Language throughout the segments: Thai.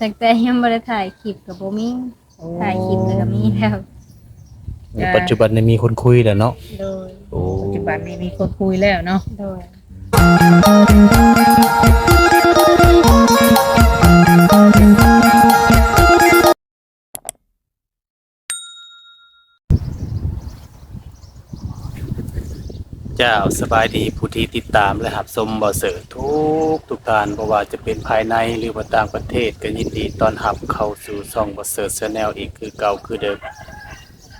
ตั้งแต่ยังบ่ได้ถ่ายคลิปกับบ่มีโอ้ถ่ายคลิปแล้วก็มีแล้วจ้ะปัจจุบันนี้มีคนคุยแล้วเนาะโดยโอ้ปัจจุบันนี้มีคนคุยแล้วเนาะโดย เจ้าสบายดีผู้ที่ติดตามและหับชมบ่เสิร์ทุกทุกการบ่ว่าจะเป็นภายในหรือว่าต่างประเทศก็ยินดีต้อนรับเข้าสู่ช่องบ่เสิร์ชแนลอีกคือเก่าคือเดิม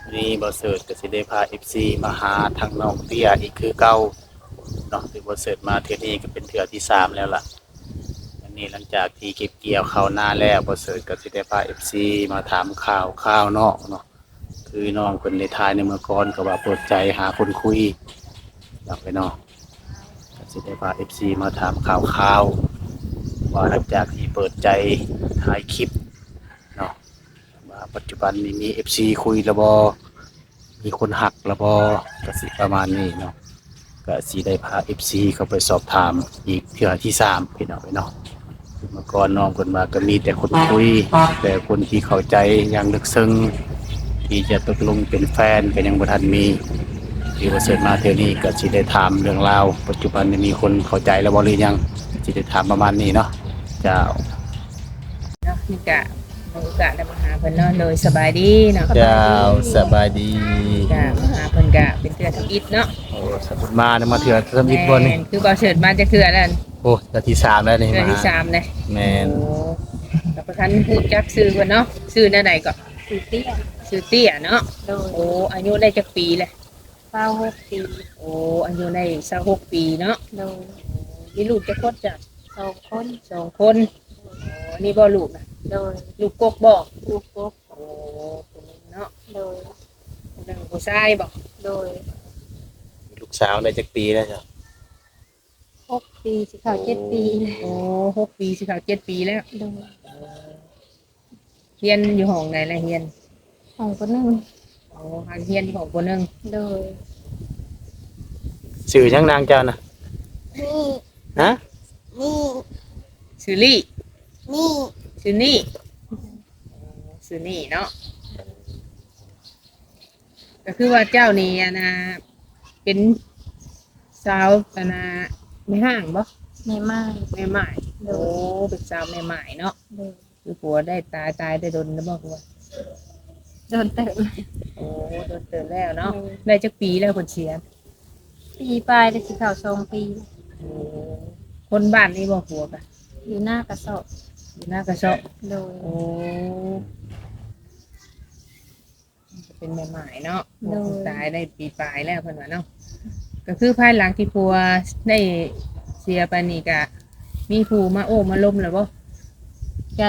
นนี้บ่เสิร์ก็สิได้พา FC มาหาทางน้องเตี้ยอีกคือเก่าเนาะที่บ่เสิร์มาเทื่อนี้ก็เป็นเทื่อที่สามแล้วล่ะอันนี้หลังจากที่เก็บเกี่ยวเข้าหน้าแล้วบ่เสิร์ก็สิได้พา FC มาถามข่าวข้าวนอกเนาะคือน้องคนในทายในเมื่อก่อนก็ว่าเปิดใจหาคนคุย อยากไปเนอกก็สิได้พาเอฟซีมาถามข่าวข่าวๆว่าหลังจากที่เปิดใจถ่ายคลิปเนาะว่าปัจจุบันนี้มีเอฟซีคุยระบอมีคนหักระบอกสิประมาณนี้เนาะก็สิได้พาเอฟซีเข้าไปสอบถามอีกเทื่อที่สามพี่น้องไปเนาะเมื่อก่อนน้องคนมาก็มีแต่คนคุย แต่คนที่เข้าใจอย่างลึกซึ้งที่จะตกลงเป็นแฟนก็ยังบ่ทันมี ที่ว่าเสร็จมาเที่ยวนี้ก็สิได้ถามเรื่องราวปัจจุบันนี้มีคนเข้าใจแล้วบ่หรือยังสิได้ถามประมาณนี้เนาะเจ้าเนาะนี่กะโอกาสได้มาหาเพิ่นเนาะโดยสบายดีเนาะเจ้าสบายดีกะมาหาเพิ่นกะเป็นเทื่อทำอิฐเนาะโอ้สมุดมาเนี่ยมาเถื่อสมิทบ่นี่แม่คือบ่เฉิดมาจากเทื่อแล้ว โอ้เทื่อที่สามแล้วนี่เทื่อมาที่สามเลยแม่นโอ้กับประธานพูดจักซื้อเพิ่นเนาะซื้อแนวใดก็สีเตี้ยซื้อเตี้ยเนาะโดยโอ้อายุได้จักปีเลย เศร้าหกปีโอ้อายุได้26ปีเนาะโดยมีลูกจักคนจ้ะสองคนสองคนโอ้นี่บ่ลูกนะโดยลูกกกบ่ลูกกบโอ้คนนี้เนาะโดยคนนึงผู้ชายบ่โดยลูกสาวได้จักปีแล้วจ้ะหกปีสิเข้าเจ็ดปีเลยโอ้หกปีสิเข้าเจ็ดปีแล้วโดยเฮียนอยู่ห้องไหนล่ะเฮียนของคนหนึ่งโอ้หางเฮียนอยู่ห้องคนหนึงโดยชื่อช่างนางเจ้านะนี่ฮะนี่ชื่อลี่นี่ชื่อนี่ชื่อนี่เนาะก็คือว่าเจ้านี่อะนะเป็นสาวอะนะไม่ห้างบ่ไม่มาก แม่หมายโอ้เป็นสาวแม่หมายเนาะโดยคือผัวได้ตายตายได้โดนแล้วบ่ผัว โดนเติมโอ้โดนเตือนแล้วเนาะได้จักปีแล้วคนเสียปีปลายได้สิเข้าสองปีโอ้คนบ้านนี่บ่ผัวกะอยู่หน้ากระสอบอยู่หน้ากระเชาะโดยโอ้เป็นแม่หมายเนาะตายได้ปีปลายแล้วเพิ่นว่าเนาะก็คือภายหลังที่ผัวได้เสียไปนี่กะ มีผู้มาโอ้มาล้มแล้วบ่ก็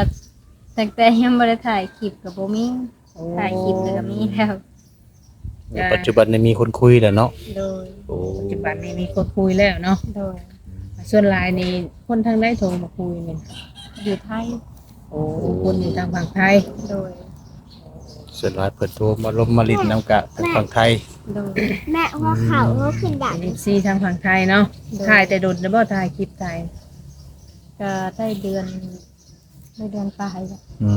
ตั้งแต่ยังบ่ได้ถ่ายคลิปกับบ่มีโอ้ ถ่ายคลิปแล้วก็มีแล้วจ้ะปัจจุบันนี้มีคนคุยแล้วเนาะโดยโอ้ปัจจุบันนี้มีคนคุยแล้วเนาะโดยส่วนหลายนี่คนทางได้โทรมาคุยนี่อยู่ไทยโอ้คนอยู่ทางฝั่งไทยโดยส่วนหลายเปิดโทรมาลมมาลินน้ำกะทางฝั่งไทยโดยแม่ว่าเขาก็ขึ้นดัเป็นนซีทางฝั่งไทยเนาะถ่ายแต่โดนแล้วบ่ถ่ายคลิปถ่ายก็ได้เดือน ได้เดือนปลายแล้วอืโอ้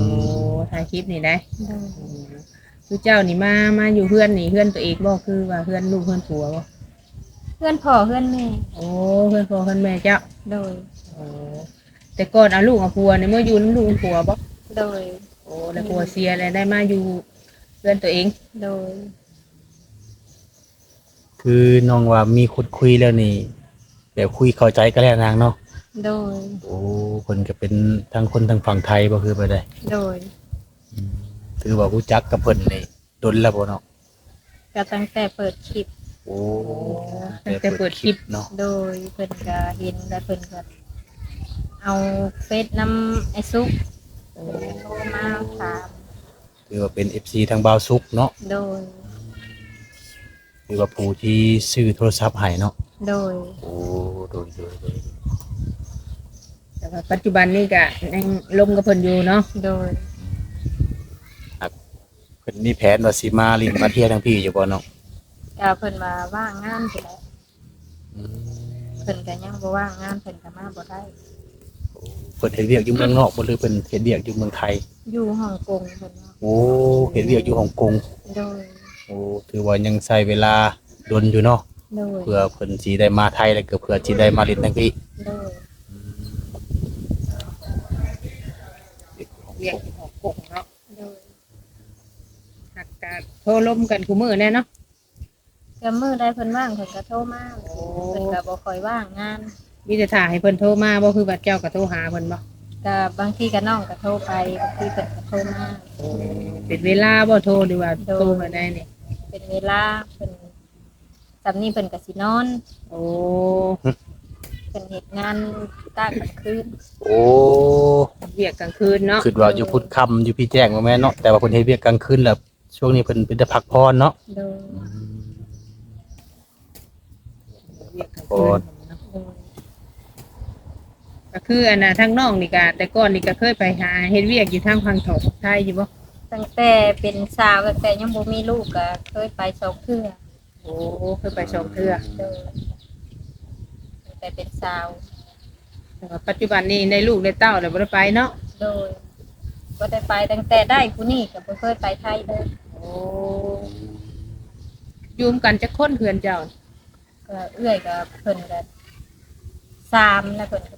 มถ่ายคลิปนี่ได้โดยคือเจ้านี่มามาอยู่เพื่อนนี่เพื่อนตัวเองบ่คือว่าเพื่อนลูกเพื่อนผัวบ่เพื่อนพ่อเพื่อนแม่โอ้เพื่อนพ่อเพื่อนแม่เจ้าโดย โอ้แต่ก่อนเอาลูกเอาผัวเนี่ยเมื่ออยู่น้ำลูกน้ำผัวบ่โดย โอ้แล้วผัวเสียแล้วได้มาอยู่เพื่อนตัวเองโดย คือน้องว่ามีคนคุยแล้วนี่แบบคุยเข้าใจกันแล้วนางเนาะ โดย โอ้คนก็เป็นทั้งคนทั้งฝั่งไทยบ่คือไปได้โดยถือว่ารู้จักกับเพิ่นนี่ดนแล้วบ่เนาะก็ตั้งแต่เปิดคลิป โอ้ตั้งแต่เปิดคลิป เนาะโดยเพิ่นก็เห็นแล้วเพิ่นก็เอาเฟซน้ำไอซุกโอ้โทรมาถามถือว่าเป็น FC ทางบาวซุกเนาะโดย ถือว่าผู้ที่ซื้อโทรศัพท์ให้เนาะโดย โอ้โดยโดยโดย แต่ว่าปัจจุบันนี่ก็ยังลมกับเพิ่นอยู่เนาะโดยเพิ่นมีแผนว่าสิมาลินมาเที่ยวทางพี่อยู่บ่เนาะก็เพิ่นว่าว่างงานไปแล้วอืมเพิ่นก็ยังบ่ว่างงานเพิ่นก็มาบ่ได้พิ่นเฮ็ดเวียกอยู่เมืองนอกบ่หรือเพิ่นเฮ็ดเวียกอยู่เมืองไทย อยู่ฮ่องกงเพิ่นว่าโอ้เฮ็ดเวียกอยู่ฮ่องกง โดยโอ้ถือว่ายังใช้เวลาดนอยู่เนาะโดยเพื่อเพิ่นสิได้มาไทยแล้วก็เพื่อสิได้มาเล่นทั้งพี่ โดย เรียกของกงเนาะโดยหักกาโทรล้มกันคู่มือแน่เนาะก็มื้อใดเพิ่นว่างเพิ่นก็โทรมาโอ้เพิ่นก็บ่ค่อยว่างงานมีแต่ถ่ายให้เพิ่นโทรมาบ่คือบัดเจ้าก็โทรหาเพิ่นบ่ก็บางทีก็น้องก็โทรไปบางทีเพิ่นก็โทรมาเป็นเวลาบ่โทรหรือว่าโทรมาได้นี่เป็นเวลาเพิ่นสำนี้เพิ่นก็สินอน โอ้เพิ่นเฮ็ดงานตากลางคืน โอ้เวียกกลางคืนเนาะคิดว่าอยู่พุทธค่ำอยู่พี่แจ้งบ่แม่นเนาะแต่ว่าเพิ่นเฮ็ดเวียกกลางคืนแล้วช่วงนี้เพิ่นเป็นแต่พักผ่อนเนาะโดยเวียกกลางคืนเนาะโดยก็คืออันน่ะทางน้องนี่ก็แต่ก่อนนี่ก็เคยไปหาเฮ็ดเวียกอยู่ทางพังทองไทยอยู่บ่ตั้งแต่เป็นสาวตั้งแต่ยังบ่มีลูกก็เคยไปสองเทื่อโอ้เคยไปสองเทื่อโดยตั้งแต่เป็นสาว แต่ว่าปัจจุบันนี้ได้ลูกได้เต้าแล้วบ่ได้ไปเนาะโดยก็ได้ไปตั้งแต่ได้ผู้นี้ก็บ่เคยไปไทยเลยโอ้อยู่ร่วมกันจะค้นเพื่อนเจ้าก็เอื้อยกับเพิ่นก็สามแล้วเพิ่นก็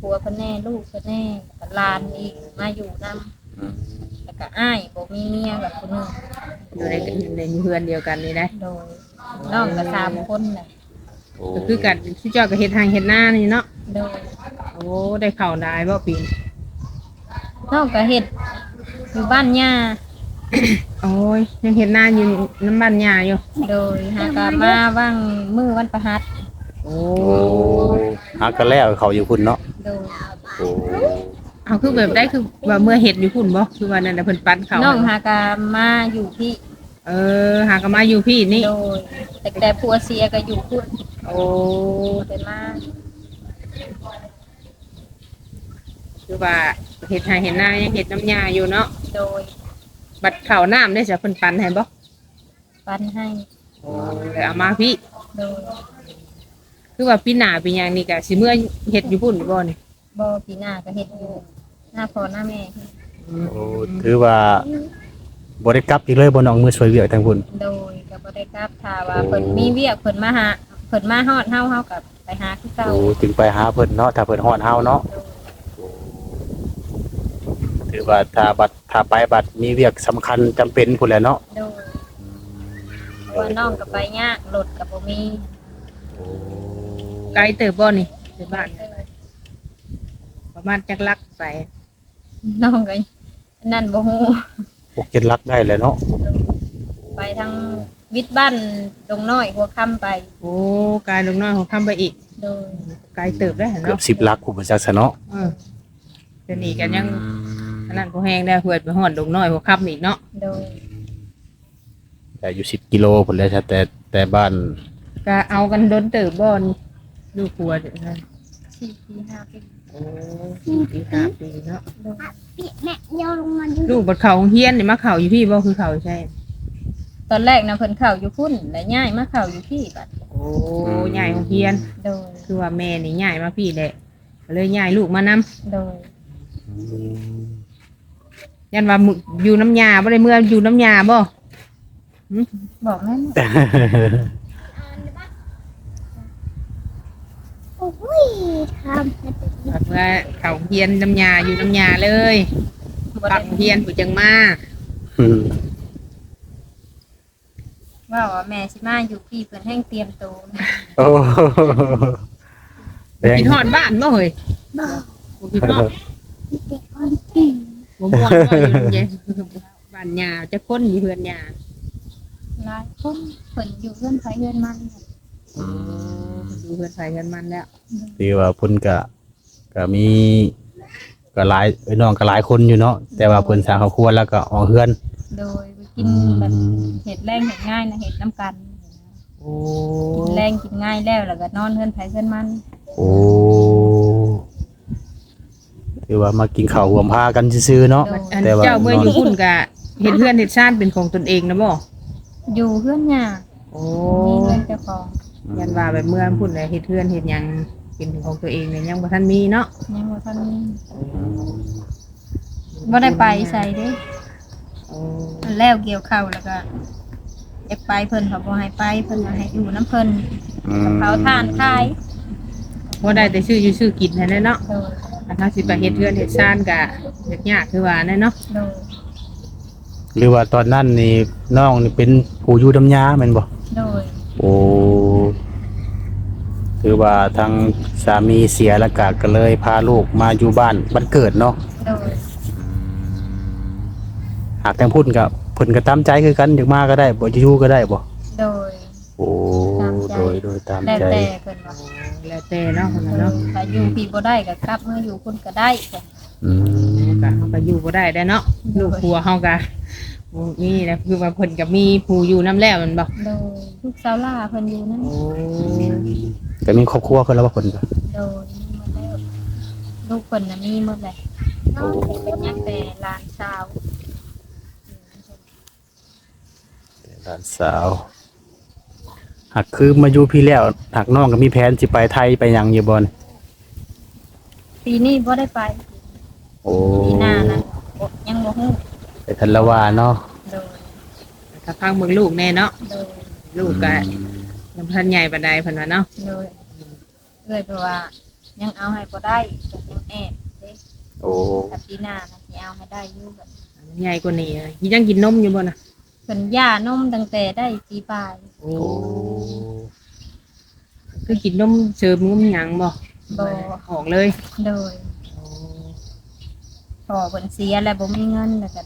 ผัวเพิ่นแน่ลูกเพิ่นแน่แล้วก็หลานอีกมาอยู่นํแล้วก็อ้ายบ่มีเมียกับผู้นึงอยู่ในในเพื่อนเดียวกันนี่นะโดยน้องก็สามคนน่ะก็คือกันที่เจ้าก็เฮ็ดทางเฮ็ดหน้านี่เนาะโดยโอ้ได้เข้าได้บ่ปีนน้องก็เฮ็ดอยู่บ้านย่าโอ้ยยังเฮ็ดหน้าอยู่น้ำบ้านยาอยู่ โดยหากามาว่างมือวันประหัสโอ้โอ้หากันแล้วเขาอยู่พุ่นเนาะโดยโอ้เอาคือแบบได้คือว่าเมื่อเฮ็ดอยู่พุ่นบ่คือว่านั่นน่ะเพิ่นปั้นเขาน้องหากามาอยู่ที่เออ หากนมาอยู่พี่นี่ โดยแต่แต่ผัวเสียก็อยู่พุ่นโอ้ไปมา คือว่าเฮ็ดทางเฮ็ดหน้ายังเฮ็ดน้ำยาอยู่เนาะโดยบัดข้าวน้ำได้จะเพิ่นปั้นให้บ่ปันให้โอ้แล้วเอามาพี่ โดยคือว่าปีหน้าปีหยังนี่ก็สิเมื่อเฮ็ดอยู่พุ่นบ่นี่บ่ปีหน้าก็เฮ็ดอยู่หน้าพ่อหน้าแม่โอ้ถือว่าบ่ได้กลับอีกเลยบ่น้องมือช่วยเวียกทางพุ่นโดยก็บ่ได้กลับถ้าว่าเพิ่นมีเวียกเพิ่นมาหาเพิ่นมาฮอดเฮาเฮาก็ไปหาคือเก่าโอ้จึงไปหาเพิ่นเนาะถ้าเพิ่นฮอดเฮาเนาะโดย ถือว่าถ้าบัดถ้าไปบัดมีเวียกสำคัญจำเป็นพุ่นแหละเนาะโดยเพราะว่าน้องก็ไปยากรถก็บ่มีไกลเติบบ่นี่ไปบ้านประมาณจักลักไปน้องก็นั่นบ่ฮู้พวกเจ็ดลักได้เลยเนาะไปทางวิทย์บ้านดงน้อยหัวค่ำไป โอ้กายลงน้อยของคำไปอีกโดยไกลเติบได้เกือเนาะบสิบลักผู้ประจักษ์ซะเนาะเออเดี๋ยวนี้กันยัง อันนั้นพอแห้งได้เพื่อนไปหอดลงน้อยหัวคำอีกเนาะโดยแต่อยู่สิบกิโลพุ่นแล้วแต่แต่บ้าน ก็เอากันโดนเติบบ่นี่ลูกครัวเดี๋ยวนั้นสี่ปีห้าปีโอ้สี่ปีห้าปีเนาะโดยพี่แม่โยนลงมาดูลูกบัดเขาเฮียนนี่มาเขาอยู่พี่บ่คือเขาใช่ ตอนแรกนะเพิ่นเข้าอยู่พุ่นแล้วย้ายมาเข้าอยู่พี่บัดโอ้ใหญ่ของเฮียน โดยคือว่าแม่นี่ใหญ่มาพี่แหละก็เลยใหญ่ลูกมานำโดย ยันว่ามึอยู่น้ำยาบ่ได้เมื่ออยู่น้ำยาบ่บอกแม่นโอ้ยทำบัดเมื่อเขาเฮียนน้ำยาอยู่น้ำยาเลยบ่ปัได้กเฮียนผู้จังมาว่าว่าแม่สิมาอยู่พี่เพิ่นแห้งเตรียมตัวโอ้แดงกินฮอดบ้านบ่เฮ้ยบอกบ่กินฮอด เด็กคนเก่งบ่ม่วนบ่อยู่น้ำยาบ้านยาจะคนอยู่เฮือนยาหลายคนเพิ่นอยู่เพื่อนไผเพื่อนมันดูเฮือนไผเฮือนมันแล้วถือว่าเพิ่นก็ก็มีก็หลายไอ้น้องก็หลายคนอยู่เนาะแต่ว่าเพิ่นสร้างครอบครัวแล้วก็ออกเฮือนโดยไปกินแบบเห็ดแรงเห็ดง่ายนะเห็ดน้ำกันโอ้กินแรงกินง่ายแล้วแล้วก็นอนเพื่อนไผเพื่อนมัน โอ้ ถือว่ามากินข้าวรวมพากันซื่อๆเนาะ อันแต่ว่า เจ้าเมื่ออยู่พุ่นก็เฮ็ดเฮือนเฮ็ดชาติเป็นของตนเองนะบ่อยู่เพื่อนหยาโอ้มีเงินเจ้าของยันว่าแบบเมื่อพุ่นเลยเฮ็ดเฮือนเฮ็ดหยังเเป็นของตัวเองเนี่ยยังบ่ทันมีเนาะยังบ่ทันมีบ่ได้ไปใส่เด้โอ้มันแล้วเกี่ยวข้าวแล้วก็อยากไปเพิ่นเขาบ่ให้ไปเพิ่นว่าให้อยู่น้ำเพิ่นอืมกับเขาทานขายบ่ได้แต่ชื่ออยู่ชื่อกินแท้ๆเนาะโดย อันถ้าสิไปเฮ็ดเรือนเฮ็ดซ่านก็ยากๆคือว่าแน่เนาะโดยหรือว่าตอนนั้นนี่น้องนี่เป็นผู้อยู่ดำยาแม่นบ่โดยโอ้คือว่าทางสามีเสียแล้วก็ก็เลยพาลูกมาอยู่บ้านบ้านเกิดเนาะโดยหากทางพุ่นกับเพิ่นก็ตามใจคือกันอยากมาก็ได้บ่อยู่ก็ได้บ่โดยโอ้ตามใจโดยโดยตามแล้วใจ แต่เพิ่นว่า แล้วแต่เนาะคนโดละยเนาะถ้าอยู่พี่บ่ได้ก็กลับมาอยู่คุณก็ได้จ้ะอืมก็เฮาก็อยู่บ่ได้ได้เนาะลูกผัวเฮาก็บ่มีนะคือว่าเพิ่นก็มีผู้อยู่นํแล้วแมันบ่โดยลูกสาวล่าเพิ่นอยู่นั่นโอ้ก็มีครอบครัวคนแล้วว่าเพิ่นก็โดยมีหมดแล้วลูกเพิ่นน่ะมีหมดเลยเป็นยังแต่หลานสาว หลานสาว หากคือมาอยู่พี่แล้วหากน้องก็มีแผนสิไปไทยไปหยังอยู่บ่นปีนี้บ่ได้ไป โอ้ปีหน้านะบ่ยังบ่ฮู้ไปทันละว่าเนาะโดยถ้าพังเบิ่งลูกแน่เนาะโดยลูกก็ยังบ่ทันใหญ่ปานใดเพิ่นว่าเนาะโดยเลยเพราะว่า ยังเอาให้บ่ได้ก็ยังแอบเด้โอ้ถ้าปีหน้านะสิเอาให้ได้อยู่แบบใหญ่กว่านี้อะยังกินนมอยู่บ่น่ะ เพิ่นย่านมตั้งแต่ได้ปีปลายโอ้โอ้คือกินนมเสริมนมหยังบ่บ่ออกเลยโดยพอเพิ่นเสียแล้วบ่มีเงินแล้วก็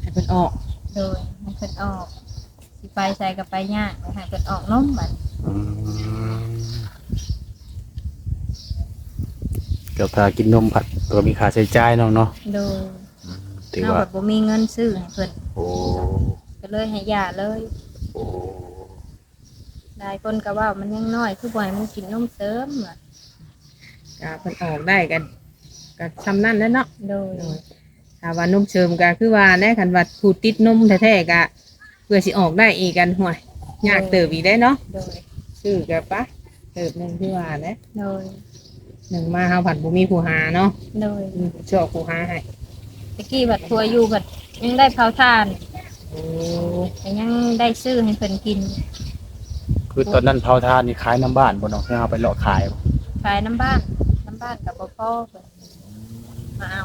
ให้เพิ่นออกโดยให้เพิ่นออกสิไปใส่ก็ไปยากให้เพิ่นออกนมบัดอืมเกี่ยวกับกินนมผัดก็มีค่าใช้จ่ายเนาะเนาะโดย ถือเฮาว่า แบบบ่มีเงินซื้อให้เพิ่นโอ้ก็เลยให้ย่าเลยโอ้หลายคนก็ว่ามันยังน้อยคือบ่ให้มันกินนมเสริมอะก็เพิ่นออกได้กันก็ซ้ำนั่นแหล้วเนาะโดยถ้าว่านมเสริมก็คือว่าแน่คันว่าผู้ติดนมแท้ๆก็เพื่อสิออกได้อีกกันห่วยยากเติบอีกได้เนาะโดยซื้อก็ปะเติบหนึงที่ว่าเด้โดยหนึ่งมาเฮาผัดบ่มีผู้หาเนาะโดย มีผู้ชอบผู้หาให้ ตะกี้บัดทัวอยู่บัดยังได้เผาทานโอ้แต่ยังได้ซื้อให้เพิ่นกินคือตอนนั้นเผาทานนี่ขายน้ำบ้านบ่เนาะให้เอาไปเลาะขายบ่ขายน้ำบ้านน้ำบ้านกับบ่พ่อเพิ่นมาเอา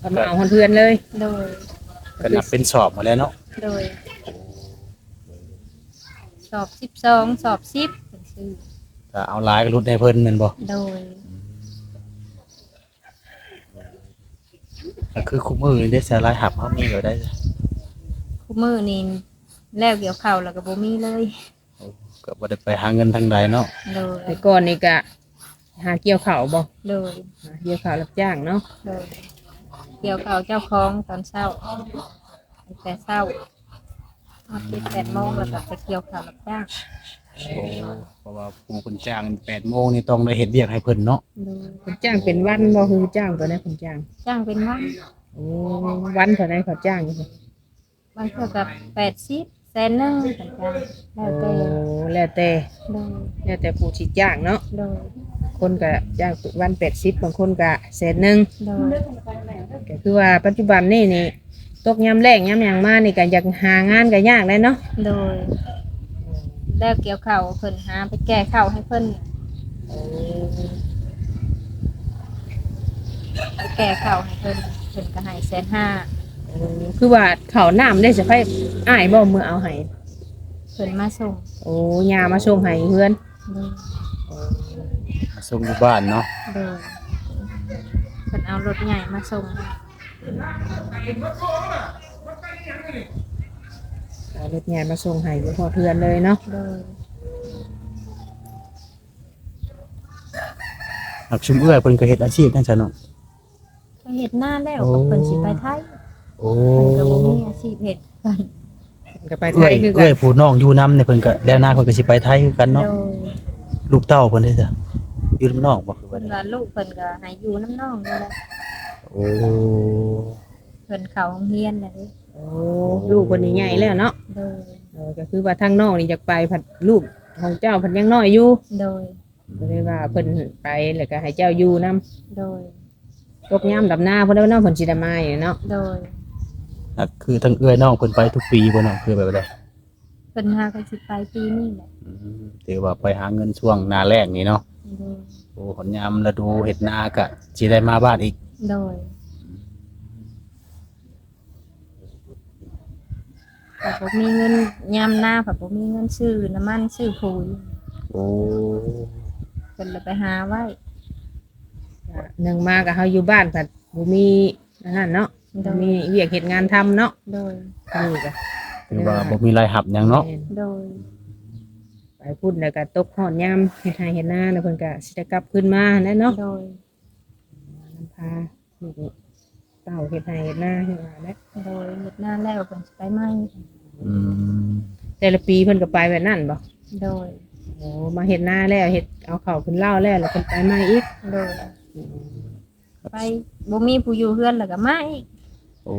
ก็มาเอาเพื่อนๆเลยโดยก็นับเป็นสอบหมาแล้วเนาะโดย สอบสิบสองสอบสิบเพิ่นซื้อถ้าเอาหลายก็ลดให้เพิ่นแม่นบ่โดย ก็คือคุมือนี่ได้สลายหับเฮามีก็ได้คู่มือนี่แล้วเกี่ยวข้าวแล้วก็บ่มีเลยก็บ่ได้ไปหาเงินทางใดเนาะโดยแต่ก่อนนี่ก็หาเกี่ยวข้าวบ่โดยหาเกี่ยวข้าวรับจ้างเนาะโดยเกี่ยวข้าวเจ้าของตอนเช้าตั้งแต่เช้ามาติดแปดโมงแล้วก็ไปเกี่ยวข้าวรับจ้าง โอ้เพราะว่าผู้คนจ้าง8โมงนี่ต้องได้เฮ็ดเวียกให้เพิ่นเนาะโดยเพิ่นจ้างเป็นวันบ่คือจ้างตัวไหนเพิ่นจ้างจ้างเป็นวันโอ้วันเท่าไหร่เขาจ้างอยู่บางเทื่อกับแปดสิบแสนหนึ่งสัญญาแล้วโอ้แต่แล้วแต่โดยแล้วแต่ผู้สิจ้างเนาะโดยคนก็จ้างวัน80บางคนก็แสนหนึง โดยก็คือว่าปัจจุบันนี่นี่ตกยามแรงยามหยังมานี่ก็อยากหางานก็ยากเลยเนาะโดย แล้วเกี่ยวข้าวเพิ่นหาไปแก้ข้าวให้เพิ่นไปแก้ข้าวให้เพิ่นเพิ่นก็ให้แสนห้าคือว่าเขาวน้ำได้สิไปอ้ายบ่มือเอาให้เพิ่นมาส่งโอ้ยามาส่งให้เพื่อนโดยมาส่งอยู่บ้านเนาะโดยเพิ่นเอารถใหญ่มาส่งเอา รถใหญ่มาส่งให้อยู่พอเพื่อนเลยเนาะโดยหักชุมเอื้อเพิ่นก็เฮ็ดอาชีพนั่นซะเนาะก็เฮ็ดหน้าแล้วโอ้ก็เพิ่นสิไปไทยโอ้เพิ่นก็บ่มีอาชีพเฮ็ดกันก็ไปไทเอื้อยยคือกัเอื้อยผู้น้องอยู่นำเนี่ยเพิ่นก็แล้วหน้าเพิ่นก็สิไปไทยคือกันโดเนาะยลูกเต้าเพิ่นได้จ้ะอยู่นำน้อกบ่คือว่าเพิ่นได้ว่าลูกเพิ่นก็ให้อยู่น้ำน้องนี่แหละโอ้เพิ่นเข้าโรงเรียนน่ะเด้ โอ้ลูกคนนี้ใหญ่แล้วเนาะโดย เออก็คือว่าทางนอกนี่อยากไปผัดลูกของเจ้าผัดยังน้อยอยู่โดย ก็เลยว่าเพิ่นไปแล้วก็ให้เจ้าอยู่นํโดย ตกยามดำหน้าเพิ่นได้เนาะเพิ่นสิได้มาอยู่เนาะโดยอะคือทั้งเอื้อยน้องเพิ่นไปทุกปีบ่น้องคือแบบใดเพิ่นหากันสิไปปีนี้แหละอืมถือว่าไปหาเงินช่วงหน้าแรกนี่เนาะโดยโอ้ผลยามฤดูเฮ็ดนาก็สิได้มาบ้านอีก โดย แต่ผมมีเงินยามหน้าผัผมมีเงินซื้อน้ำมันซื้อปุ๋ยโอ้เพิ่นเลยไปหาไว้หนึ่งมาก็เฮาอยู่บ้านผัดบ่มีอันนั่นเนาะบ่มีเวียกเฮ็ดงานทำเนาะโดยนี่ก็ถือว่าบ่มีรายหับหยังเนาะโดยไปพูดแล้วก็ตกหอดยามเฮ็ดไร่เฮ็ดนาแล้วเพิ่นก็สิได้กลับขึ้นมาแน่เนาะโดยนำพาลูกเต้าเฮ็ดไร่เฮ็ดนาขึ้นมาแล้วโดยเฮ็ดหน้าแล้วเพิ่นสิไปไหมอืมแต่ละปีเพิ่นก็ไปแบบนั้นบ่โดย โอ้มาเฮ็ดนาแล้วเฮ็ดเอาข้าวขึ้นเล่าแล้วแล้วเพิ่นไปใหม่อีกโดยไปบ่มีผู้อยู่เฮือนแล้วก็มาอีกโอ้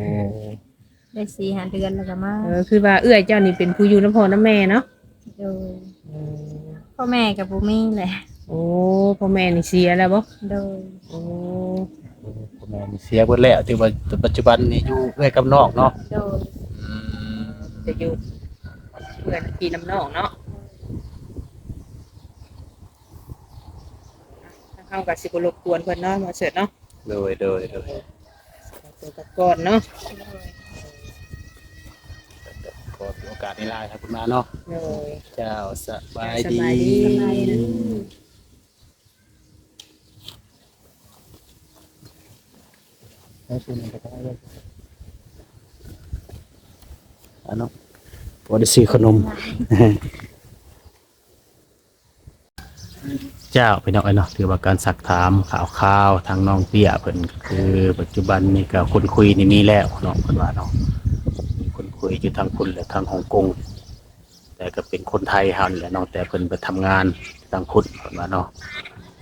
ได้สี่ห้าเดือนแล้วก็มาเออคือว่าเอื้อยเจ้านี่เป็นผู้อยู่นำพ่อนำแม่เนาะโดยพ่อแม่กับบ่มีแหละโอ้พ่อแม่นี่เสียแล้วบ่โดย โอ้พ่อ แม่นี่เสียเบิดแล้วถือว่าปัจจุบันนี่อยู่เอื้อยกับน้องเนาะโดยอืมจะอยู่เพื่อนพี่น้ำน้องเนาะทางเฮาก็สิบ่รบกวนเพิ่นเนาะมาเสิร์ชเนาะโดยโดยโดยตัวกับก่อนเนาะขอโอกาสนี้ลาครับคุณมาเนาะโดยเจ้าสบายสดีบายดี สบายดี ให้คุณไปได้เลย อันเนาะพอได้ซื้อขนม เจ้าพี่น้องไอ้เนาะถือว่าการสักถามข่าวข่าวทางน้องเปี้ยเพิ่นก็คือปัจจุบันนี่ก็คนคุยนี่มีแล้วเนาะเพิ่นว่าเนาะมีคนคุยอยู่ทางคุณและทางฮ่องกงแต่ก็เป็นคนไทยเฮานี่แหละเนาะแต่เพิ่นไปทำงานทางพุทธเพิ่นว่าเนาะ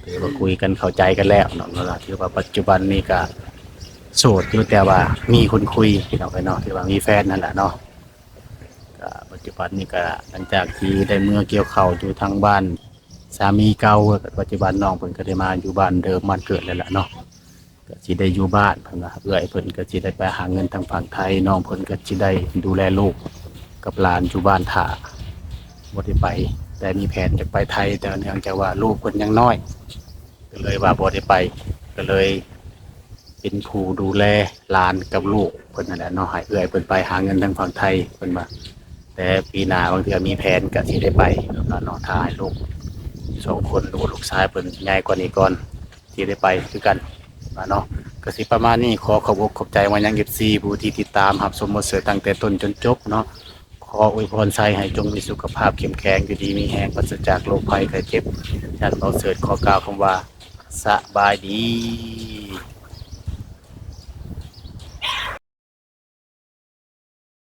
ถือว่าคุยกันเข้าใจกันแล้วเนาะเวลาถือว่าปัจจุบันนี่ก็ โสดอยู่แต่ว่ามีคนคุยพี่น้องไอ้เนาะถือว่ามีแฟนนั่นแหละเนาะก็ปัจจุบันนี่ก็หลังจากที่ได้เมื่อเกี่ยวเข้าอยู่ทางบ้านสามีเก่ากับปัจจุบันน้องเพิ่นก็ได้มาอยู่บ้านเดิมบ้านเกิดแล้วล่ะเนาะก็สิได้อยู่บ้านเพิ่นว่าเอื้อยเพิ่นก็สิได้ไปหาเงินทางฝั่งไทยน้องเพิ่นก็สิได้ดูแลลูกกับหลานอยู่บ้านท่าบ่ได้ไป แต่มีแผนจะไปไทยแต่เนื่องจากว่าลูกเพิ่นยังน้อย ก็เลยว่าบ่ได้ไป ก็เลย เป็นผู้ดูแลหลานกับลูกเพิ่นนั่นแหละเนาะให้เอื้อยเพิ่นไปหาเงินทางฝั่งไทยเพิ่นว่าแต่ปีหน้าบางเทื่อมีแผนก็สิได้ไปแล้วก็เนาะถ่ายลูกสองคนลูกลูกชายเพิ่นใหญ่กว่านี้ก่อนที่ได้ไปคือกันมาเนาะก็สิประมาณนี้ขอขอบอกขอบใจมายัง FC ผู้ที่ติดตามรับชมมาเสือตั้งแต่ต้นจนจบเนาะขออวยพรใส่ให้จงมีสุขภาพเข้มแข็งอยู่ดีมีแรงปราศจากโรคภัยไข้เจ็บฉันเอาเสิร์ขอกล่าวคำว่าสบายดี